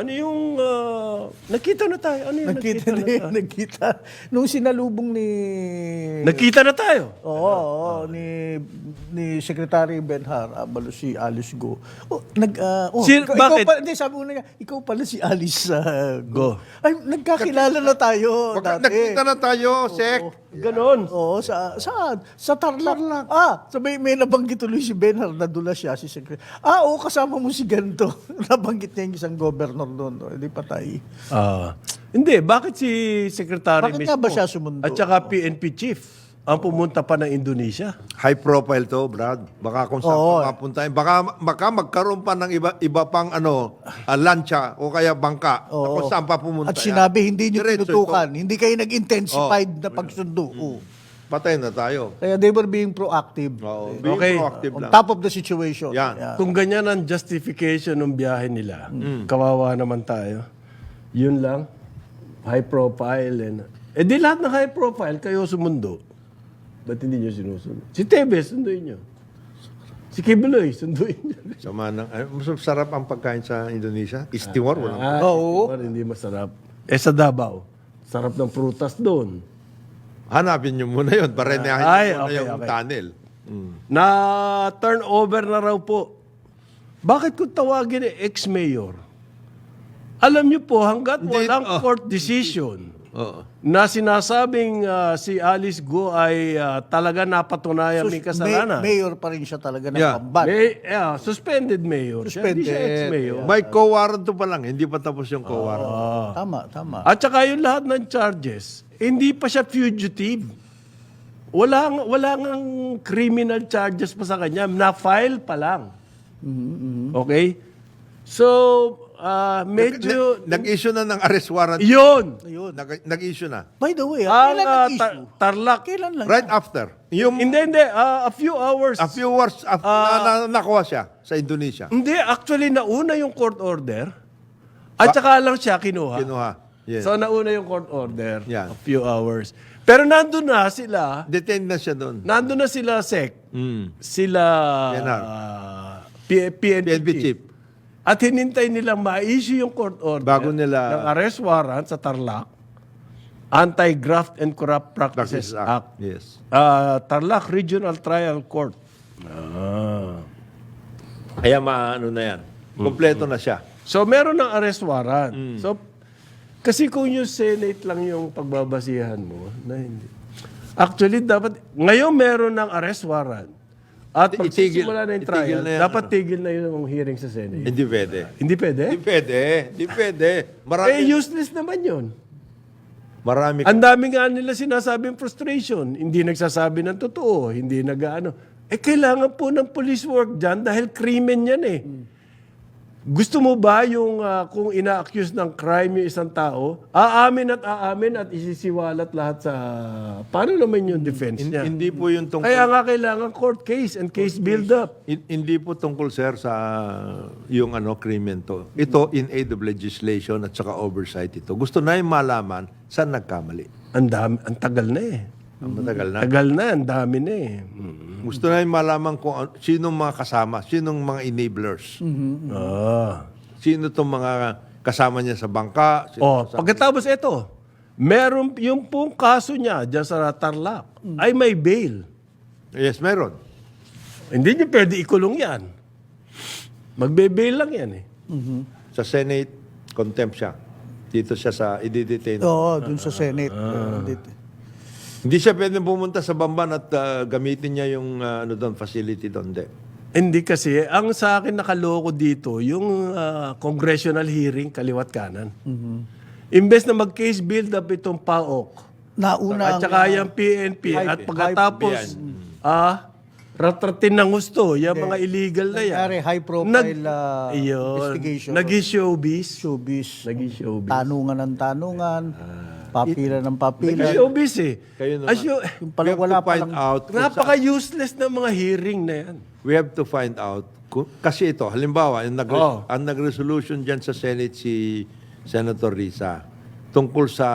Ano yung... ah, nakita na tayo. Ano yung Nakita nakita, na na tayo? nakita. Nung sinalubong ni... Nakita na tayo. Oo, oo, ni ni Secretary Benhar Abalo si Alice Go. Oh, nag ah, oh, Si- ikaw, bakit? Ikaw pala, hindi, sabi ko na nga, ikaw pala si Alice ah, Go. Ay, nagkakilala na tayo Pagka dati. nakita na tayo, Sek. Ganon. Oo, sa saan? Sa Tarlac. Ah, sabi may nabanggit tuloy si Benhar na dula siya si Secretary. Ah, oo, kasama mo si ganito. nabanggit niya yung isang governor doon. Oh, Hindi patay. Ah, hindi, bakit si Secretary Bakit nga ba siya sumundo? At saka PNP Chief ang pumunta pa ng Indonesia? High profile to, Brad. Baka kung saan Oo. pa. Baka, baka magkaroon pa ng iba, iba pang ano, ah, lancha o kaya bangka. na Kung saan pa pumunta At yan. sinabi, hindi niyo Diretso tinutukan. Hindi kayo nag-intensified na pagsundo. Oo. Patay na tayo. Kaya they were being proactive. Oo. Being Okay. proactive On lang. top of the situation. Yan. Yeah. Kung ganyan ang justification ng biyahe nila, Mm. kawawa naman tayo. Yun lang. High profile. And, eh di lahat ng high profile, kayo sumundo. Ba't hindi nyo sinusunod? Si Tevez, sunduin nyo. Si Kibuloy, sunduin nyo. Sama ng, ay, mas sarap ang pagkain sa Indonesia. Istiwar, wala. Ah, Oo. iba, hindi masarap. Eh sa Davao, sarap ng prutas doon. Hanapin nyo muna yun. Parenahin nyo Ay, muna okay, yung okay. tunnel. Na turnover na raw po. Bakit kung tawagin eh, ex-mayor? Alam niyo po, hanggat Hindi, walang oh. court decision Oo. na sinasabing ah, si Alice Go ay ah, talaga napatunayan may kasalanan. May- mayor pa rin siya talaga ng Yeah. pamban. May, yeah, suspended mayor. siya. Hindi siya Suspended, ex-mayor. May co-warrant to pa lang. Hindi pa tapos yung co-warrant. Tama, tama. At saka yung lahat ng charges, hindi pa siya fugitive. Wala, wala ngang criminal charges pa sa kanya. Na-file pa lang. Okay? So, ah, medyo... Nag-issue na ng arrest warrant. yun! Nag- Nag-issue na. By the way, Ang ah, kailan ah, nag-issue? tar- tarlac. Kailan lang? Right after. Yung Hindi, hindi. ah, a few hours. a few hours after na, na, nakuha siya sa Indonesia. Hindi, actually, nauna yung court order. At saka lang siya kinuha. Kinuha. Yes. So, nauna yung court order. Yan. A few hours. Pero nandun na sila. Detained na siya doon. Nandun na sila, Sec. Mm. Sila PNR. ah, P- PNP, PNP chief. chief. At hinintay nilang ma-issue yung court order Bago nila- ng arrest warrant sa Tarlac, Anti-Graft and Corrupt Practices Practice Act. Act. Yes. Ah, Tarlac Regional Trial Court. Ah. Kaya maano na yan. Kompleto na siya. So meron ng arrest warrant. Mm. So kasi kung yung Senate lang yung pagbabasihan mo, na hindi. Actually, dapat, ngayon meron ng arrest warrant. At pag Itigil- na yung itigil trial, na yan, dapat tigil na yung hearing sa Senate. Hindi pwede. Hindi pwede? Hindi pwede. Hindi pwede. Marami. Eh, useless naman yun. marami. Ang dami nga nila sinasabing frustration. Hindi nagsasabi ng totoo. Hindi nag-ano. Eh, kailangan po ng police work dyan dahil krimen yan eh. Gusto mo ba yung ah, kung ina-accuse ng crime yung isang tao, aamin at aamin at isisiwalat lahat sa... Paano naman yung defense Hin- niya? hindi po yung tungkol. Kaya nga kailangan court case and case build-up. Hin- hindi po tungkol sir sa yung ano krimen to. Ito in aid of legislation at saka oversight ito. Gusto na yung malaman saan nagkamali. Ang dami, ang tagal na eh. Ang matagal na. Tagal na, ang dami na eh. Mm. Gusto na yung malaman kung an- sinong mga kasama, sinong mga enablers. Ah. Sino tong mga kasama niya sa bangka. sino Oh, kasama- pagkatapos ito, meron yung pong kaso niya diyan sa Tarlac ay may bail. Yes, meron. Hindi niyo pwede ikulong yan. Magbe-bail lang yan eh. Sa Senate, contempt siya. Dito siya sa i-detain. Oo, dun sa Senate. Ah. Dito. Hindi siya pwede pumunta sa Bamban at ah, gamitin niya yung ah, ano doon, facility doon. Hindi. Hindi kasi, ang sa akin nakaloko dito, yung ah, congressional hearing, kaliwat kanan. Imbes na mag-case build up itong PAOK, Nauna at saka yung PNP, at pagkatapos, ah, ratratin ng gusto, yung mga illegal na yan. Nangyari, high profile ah, Iyon. investigation. Naging showbiz. showbiz. Naging showbiz. Tanungan ng tanungan. Papila ng papila. Naging showbiz eh. Kayo naman. As you- Yung We pala have wala to pa find out kung Napaka-useless ng mga hearing na yan. We have to find out kung, kasi ito, halimbawa, yung nag Oh. ang nag-resolution dyan sa Senate si Senator Risa tungkol sa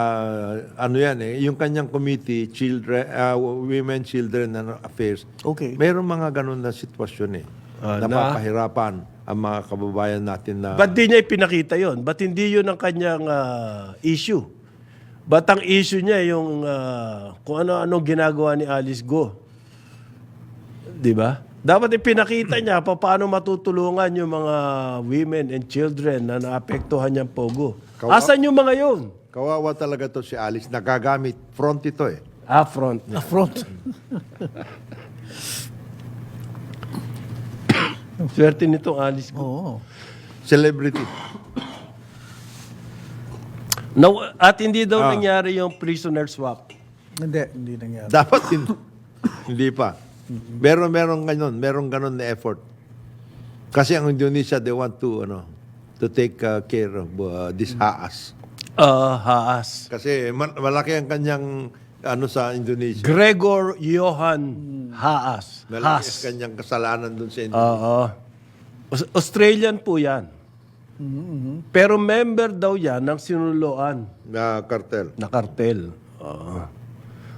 ano yan eh, yung kanyang committee, children, uh, women, children and affairs. Okay. Mayroong mga ganun na sitwasyon eh. Ah, na? napapahirapan. ang mga kababayan natin na Ba't di niya ipinakita yon? Ba't hindi yun ang kanyang ah, issue? Ba't ang issue niya yung ah, kung ano-ano ginagawa ni Alice Go? Di ba? Dapat ipinakita niya pa paano matutulungan yung mga women and children na naapektuhan niyang pogo. Kawa- Asan yung mga yun? kawawa talaga to si Alice. Nagagamit front ito eh. Ah, front. Affront. Swerte nitong Alice Go. Oo. Celebrity. Now, at hindi daw nangyari yung prisoner swap. Hindi, hindi nangyari. Dapat hindi, hindi pa. Meron meron ganun, meron ganun na effort. Kasi ang Indonesia they want to ano to take uh, care of uh, this haas. Ah, haas. Kasi ma- malaki ang kanyang ano sa Indonesia. Gregor Johan Haas. Malaki ang Haas. kanyang kasalanan doon sa Indonesia. Oo. Aus- Australian po yan. Pero member daw yan ng sinuloan na cartel. na kartel. Oo.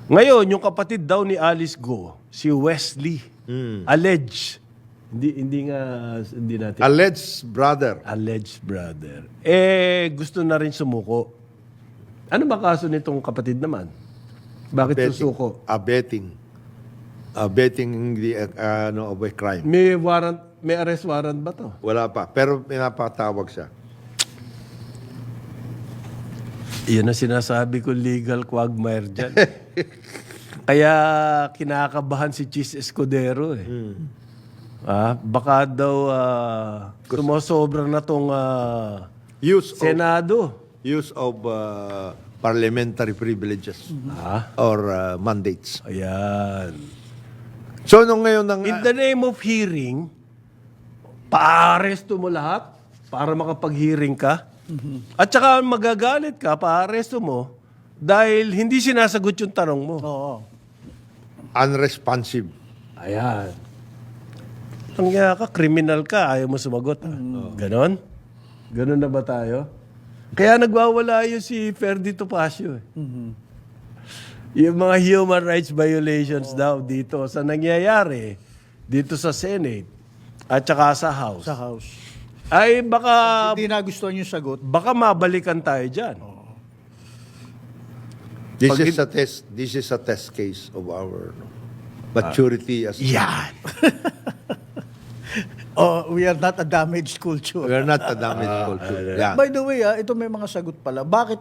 Ngayon, yung kapatid daw ni Alice Go, si Wesley, alleged. Hindi, hindi nga, hindi natin. Alleged brother. alleged brother. Eh, gusto na rin sumuko. Ano ba kaso nitong kapatid naman? Bakit susuko? Abetting. Abetting the uh, ano of a crime. May warrant, may arrest warrant ba to? Wala pa. Pero pinapatawag siya. Iyan ang sinasabi ko legal quagmire dyan. Kaya kinakabahan si Cheese Escudero eh. Ah, baka daw uh, sumosobra na tong ah, Use of, Senado. use of uh, parliamentary privileges Ah, or uh, mandates. ayan. So nung ngayon ng In the name of hearing, paaresto mo lahat para makapag-hearing ka. At saka magagalit ka, paaresto mo, dahil hindi sinasagot yung tanong mo. Oo. unresponsive. Ayan. Tangya ka, criminal ka, ayaw mo sumagot. ah. Ganon? Ganon na ba tayo? Kaya nagwawala yun si Ferdi Topacio. Eh. Yung mga human rights violations daw dito sa nangyayari dito sa Senate at saka sa House. Sa house. Ay baka Hindi nagustuhan yung sagot. baka mabalikan tayo diyan. This is a test. This is a test case of our no, maturity as Yan. Oh, we are not a damaged culture. we are not a damaged culture. Yeah. By the way, ah, ito may mga sagot pala. Bakit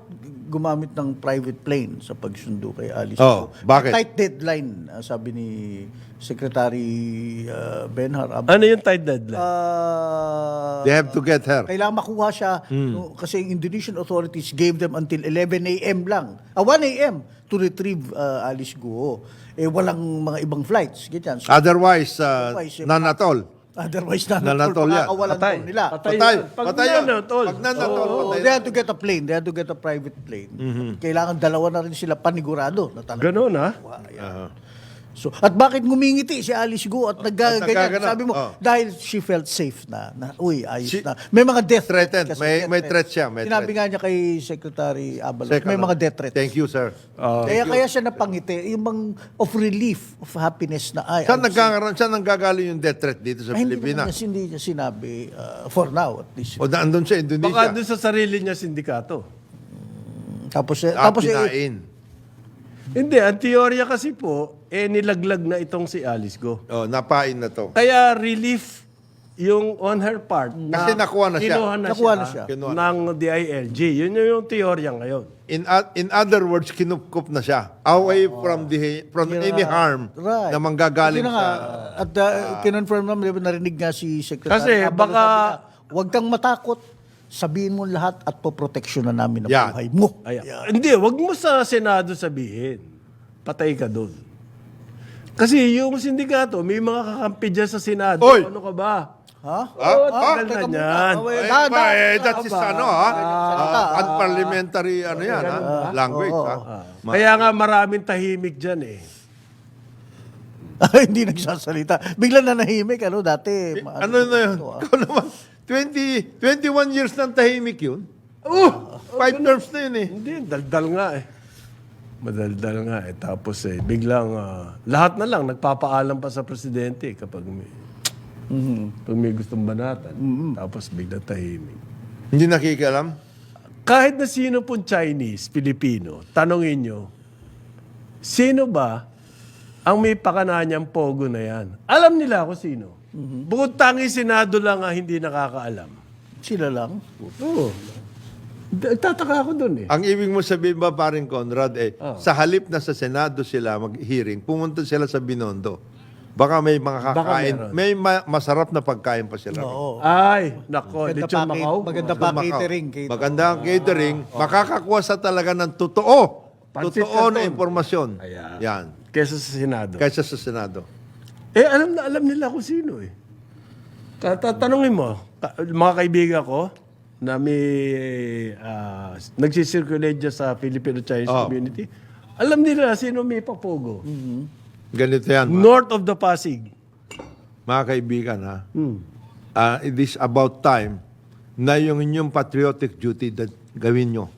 gumamit ng private plane sa pagsundo kay Alice? Oh, Go? bakit? Tight deadline, ah, sabi ni Secretary ah, Benhar. Ab- Ano yung tight deadline? Ah, They have to get her. kailangan makuha siya no, kasi Indonesian authorities gave them until 11 a.m. lang. Ah, 1 a.m. to retrieve ah, Alice Guo. Eh, walang mga ibang flights. Ganyan. So, Otherwise, uh, Otherwise, eh, none at all. Otherwise, na nanatol yan. makakawalan Patay. nila. Patay. Patay. Pag Patay yun. nanatol. Pag nanatol, Oo, patay. they had to get a plane. They had to get a private plane. Kailangan dalawa na rin sila panigurado. Na talaga. Ganon ha? Uh-huh. So, at bakit ngumingiti si Alice Go at naggaganyan? naggaganap, Sabi mo, oh. dahil she felt safe na. na uy, ayos She- na. May mga death Threatened. Kasi May- may threat siya, may Sinabi threat. nga niya kay Secretary Abalos, Second, may mga death threats. Thank you, sir. kaya kaya siya napangiti, yung bang of relief, of happiness na ay. Saan nagkakaroon, saan nanggagaling yung death threat dito sa ay, Pilipinas? hindi niya sinabi, uh, for now at least. O naandun sa Baka Indonesia. doon sa sarili niya sindikato. Tapos, eh, Ah, tapos eh, pinain. Hindi, ang teorya kasi po, eh nilaglag na itong si Alice Go. Oh, napain na to. Kaya relief yung on her part. Kasi nakuha na siya. kinuha na Nakuha siya, na siya. Kinuha ng DILG. Yun yung, yung teorya ngayon. In o- in other words, kinupkup na siya. Away from the from any harm Right. na manggagaling Kasi na nga, sa... At uh, kinonfirm naman, narinig nga si Secretary Kasi Abalos, baka- sabi niya, Huwag kang matakot. Sabihin mo lahat at poproteksyon na namin ang Yan. buhay mo. Ayan. Hindi, wag mo sa Senado sabihin. Patay ka doon. Kasi yung sindikato, may mga kakampi dyan sa Senado. Oy! Ano ka ba? Ha? Oo, Ah, tagal na teka muna. yan. Ah, wait. Eh, Da- eh, that is ano ha? Salita, Ah, unparliamentary ano yan ha? Language ha? Ma- Kaya nga maraming tahimik dyan eh. Hindi nagsasalita. Bigla na nahimik, ano, dati. ma- Ano na yun? ah. Ikaw naman, 20, 21 years ng tahimik yun. Oh! Five terms na yun eh. Hindi, daldal nga eh. Madaldal nga eh. Tapos eh, biglang ah, lahat na lang nagpapaalam pa sa presidente kapag may... Mhm. Pag may gustong banatan. Tapos bigla tahimik. Hindi nakikialam? Kahit na sino pong Chinese, Pilipino, tanongin nyo, sino ba ang may pakananyang pogo na yan? Alam nila ako sino. Bukod tangi Senado lang ang hindi nakakaalam. Sila lang. Oo. Tataka ako dun eh. Ang ibig mo sabihin ba, paring Conrad, eh, Oh. sa halip na sa Senado sila mag-hearing, pumunta sila sa Binondo. Baka may mga kakain, meron. may ma- masarap na pagkain pa sila. Oo. Ay, nako, Maganda lechon pa, Macau. maganda pa Macau. catering. Kate. Maganda ang catering. Makakakuha sa talaga ng totoo. Pansit totoo na Canton. impormasyon. Ayan. Yan. Kesa sa Senado. Kaysa sa Senado. Eh, alam na alam nila kung sino eh. Tatanungin mo, ka- mga kaibigan ko, na may uh, nagsisirculate dyan sa Filipino-Chinese Oh. community, alam nila sino may papogo. Ganito yan. mga- North of the Pasig. Mga kaibigan, ha? Hmm. Ah, it is about time na yung inyong patriotic duty that gawin nyo.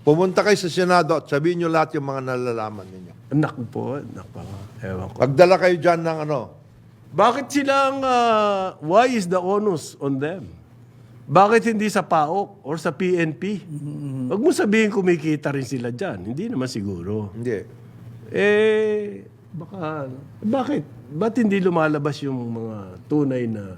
Pumunta kayo sa Senado at sabihin nyo lahat yung mga nalalaman ninyo. Anak po, anak pa. Ewan ko. Pagdala kayo dyan ng ano, Bakit silang, ah, why is the onus on them? Bakit hindi sa PAOK or sa PNP? Huwag mo sabihin kumikita rin sila dyan. Hindi naman siguro. hindi. Eh, baka, bakit? Ba't hindi lumalabas yung mga tunay na...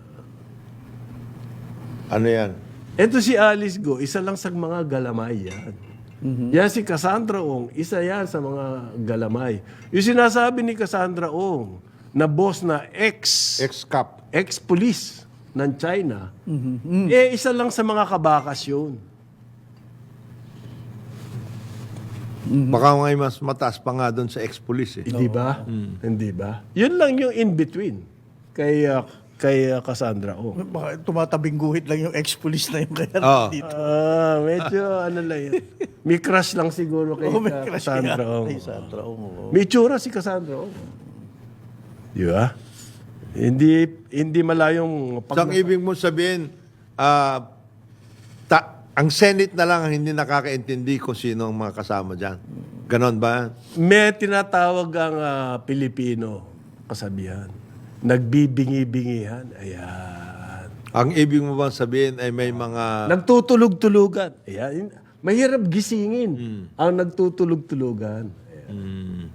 Ano yan? Ito si Alice Go, isa lang sa mga galamay yan. Yan si Cassandra Ong, isa yan sa mga galamay. Yung sinasabi ni Cassandra Ong, na boss na ex, Ex-cap. ex-police ng China, eh isa lang sa mga kabakas yun. Baka ngay mas mataas pa nga doon sa ex-police eh. Hindi ba? Hindi ba? Yun lang yung in-between kay, uh, kay uh, Cassandra Ong. Baka tumatabing guhit lang yung ex-police na yung kaya Oo. dito. Ah, medyo ano lang yun. May crush lang siguro kay Oh, may uh, crush Cassandra kaya. Ong. Kay Sandra oo. May tsura si Cassandra Ong. Di ba? Hindi hindi malayong So, ang ibig mo sabihin, ah, ta- ang Senate na lang ang hindi nakakaintindi kung sino ang mga kasama dyan. Ganon ba? may tinatawag ang ah, Pilipino kasabihan. Nagbibingi-bingihan. Ayan. Ang ibig mo bang sabihin ay may mga... Nagtutulog-tulugan. Ayan. Mahirap gisingin ang nagtutulog-tulugan. Ayan.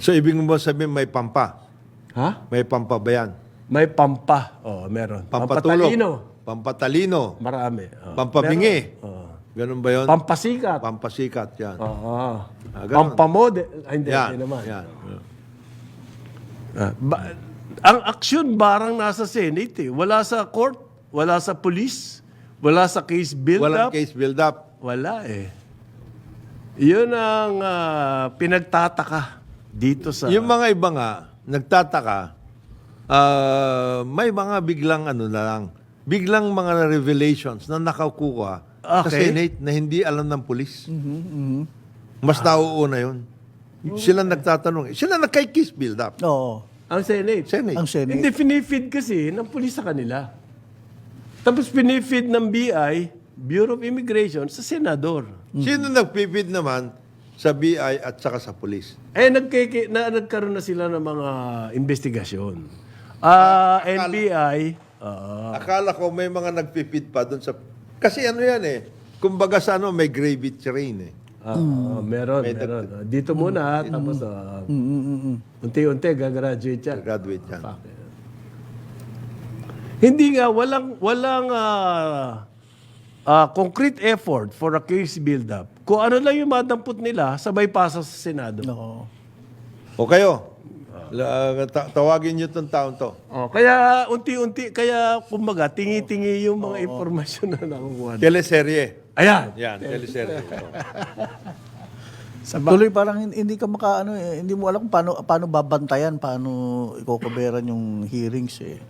So, ibig mo bang sabihin may pampa? Ha? May pampa ba yan? May pampa. Oh, meron. Pampatulog? Pampatalino. Pampatalino? Marami. Oh. Pampabingi? Oh. Ganon ba yun? Pampasikat. Pampasikat, yan. Oo. Ah, ganun. Pampamode. Ay, hindi, yan, hindi naman. yan. Ah, ba- ang aksyon barang nasa Senate eh. Wala sa court, wala sa police, wala sa case Walang build-up. case build-up. Wala eh. Yun ang ah, pinagtataka dito sa... Yung mga iba nga, nagtataka, ah, may mga biglang ano na lang, biglang mga revelations na nakakuha sa Okay. Senate na hindi alam ng pulis. Mas nauuna yun. Sila nagtatanong. Sila nagkay-kiss build-up. Oo. Ang Senate. Senate. Ang Senate. Hindi, pinifeed kasi ng pulis sa kanila. Tapos pinifeed ng BI, Bureau of Immigration, sa senador. Sino nagpipid naman sa BI at saka sa pulis? Eh, nagkiki, na, nagkaroon na sila ng mga investigasyon. Ah, NBI, ah, Akala ko may mga nagpipid pa doon sa... Kasi ano yan eh, kumbaga sa ano, may gravy train eh. Ah, meron, meron. Ah, Dito muna, tapos ah, unti-unti gagraduate yan. Graduate yan. Hindi nga, walang, walang ah, ah, concrete effort for a case build-up. Kung ano lang yung madampot nila, sabay pasa sa Senado. Oo. O kayo, la- ta- tawagin nyo itong taon to. Oh, kaya unti-unti, kaya kumbaga, tingi-tingi yung mga impormasyon na nakukuha. Teleserye. Ayan. Yan, teleserye. Tuloy parang hin- hindi ka maka ano eh, hindi mo alam kung paano paano babantayan, paano ikokoberan yung hearings eh.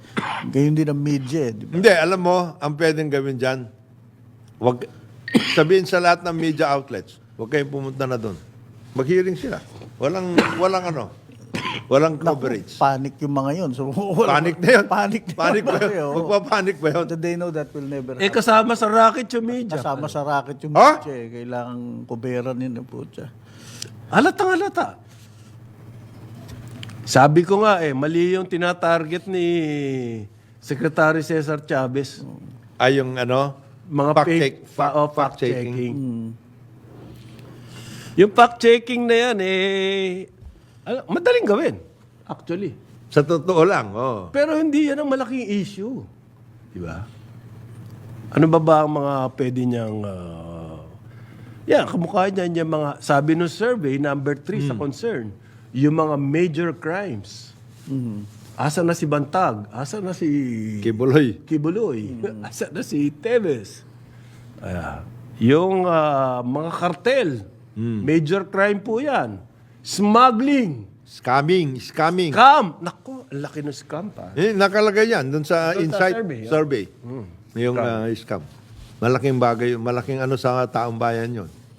Gayon din ang media eh, di ba? Hindi, alam mo, ang pwedeng gawin dyan, wag, sabihin sa lahat ng media outlets, huwag kayong pumunta na doon. Mag-hearing sila. Walang, walang ano, walang coverage. Panic yung mga yun. So, wala- Panic na yun. Panic na Panic ba yun. Magpa-panic ba yun? They know that will never Eh, happen. kasama sa racket yung media. Kasama sa racket yung Ha? media eh. Kailangan kuberan yun na putya. Halatang halata. Sabi ko nga eh, mali yung tinatarget ni Secretary Cesar Chavez, Ay, yung ano? mga fact fake, check, fact, oh, fact checking. fact-checking. Yung fact-checking na yan, eh, ala- madaling gawin, actually. Sa totoo lang, oh. Pero hindi yan ang malaking issue. Di ba? Ano ba ba ang mga pwede niyang... Uh, yan, kamukha niya yung mga... Sabi ng survey, number three sa concern, yung mga major crimes. Asa na si Bantag? Asa na si... Kibuloy. Kibuloy? Asa na si Tevez? Ayan. yung ah, mga kartel, major crime po yan. Smuggling, Scamming, scamming. scam. Naku, ang laki ng scam pa. Eh, nakalagay yan dun sa Dun sa insight survey, survey. oh. Yung ah, scam. Malaking bagay, malaking ano sa taong bayan yon.